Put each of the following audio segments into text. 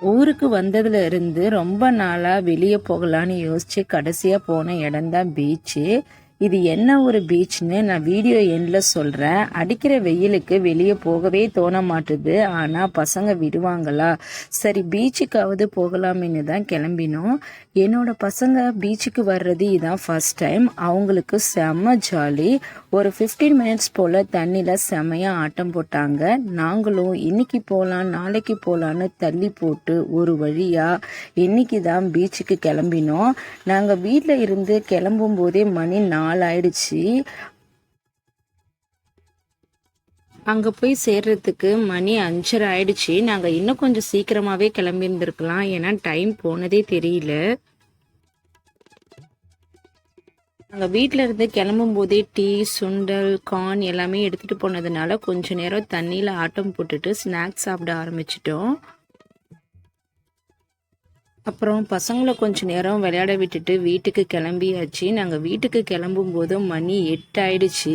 ஊருக்கு வந்ததுல இருந்து ரொம்ப நாளா வெளியே போகலான்னு யோசிச்சு கடைசியா போன இடம் தான் பீச்சு இது என்ன ஒரு பீச்னு நான் வீடியோ எண்டில் சொல்கிறேன் அடிக்கிற வெயிலுக்கு வெளியே போகவே தோண மாட்டுது ஆனால் பசங்க விடுவாங்களா? சரி பீச்சுக்காவது போகலாமேன்னு தான் கிளம்பினோம். என்னோட பசங்க பீச்சுக்கு வர்றது இதான் ஃபர்ஸ்ட் டைம் அவங்களுக்கு செம்ம ஜாலி ஒரு 15 மினிட்ஸ் போல் தண்ணியில் செமையாக ஆட்டம் போட்டாங்க. நாங்களும் இன்னைக்கு போகலாம் நாளைக்கு போகலான்னு தள்ளி போட்டு ஒரு வழியாக இன்னைக்கு தான் பீச்சுக்கு கிளம்பினோம். நாங்கள் வீட்டில் இருந்து கிளம்பும் போதே மணி நாலு ஆயிடுச்சு அங்கே போய் சேர்றதுக்கு மணி அஞ்சரை ஆயிடுச்சு. நாங்கள் இன்னும் கொஞ்சம் சீக்கிரமாகவே கிளம்பியிருந்திருக்கலாம். ஏன்னா டைம் போனதே தெரியல. நாங்கள் வீட்டில் இருந்து கிளம்பும் போதே டீ சுண்டல் கார்ன் எல்லாமே எடுத்துகிட்டு போனதுனால கொஞ்சம் நேரம் தண்ணியில் ஆட்டம் போட்டுட்டு ஸ்நாக்ஸ் சாப்பிட ஆரம்பிச்சிட்டோம். அப்புறம் பசங்களை கொஞ்சம் நேரம் விளையாட விட்டுட்டு வீட்டுக்கு கிளம்பியாச்சு. நாங்கள் வீட்டுக்கு கிளம்பும் போது மணி எட்டு ஆயிடுச்சு.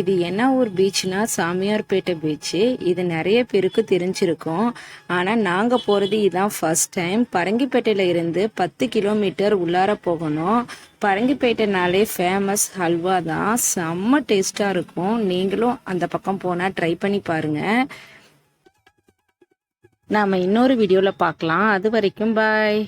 இது என்ன ஒரு பீச்னா சாமியார்பேட்டை பீச்சு இது நிறைய பேருக்கு தெரிஞ்சிருக்கும். ஆனால் நாங்கள் போகிறது இதான் ஃபர்ஸ்ட் டைம் பரங்கிப்பேட்டையில் இருந்து பத்து கிலோமீட்டர் உள்ளார போகணும். பரங்கிப்பேட்டைனாலே ஃபேமஸ் ஹல்வா தான் செம்ம டேஸ்ட்டாக இருக்கும். நீங்களும் அந்த பக்கம் போனால் ட்ரை பண்ணி பாருங்கள் நாம் இன்னொரு வீடியோவில் பார்க்கலாம். அது வரைக்கும் பாய்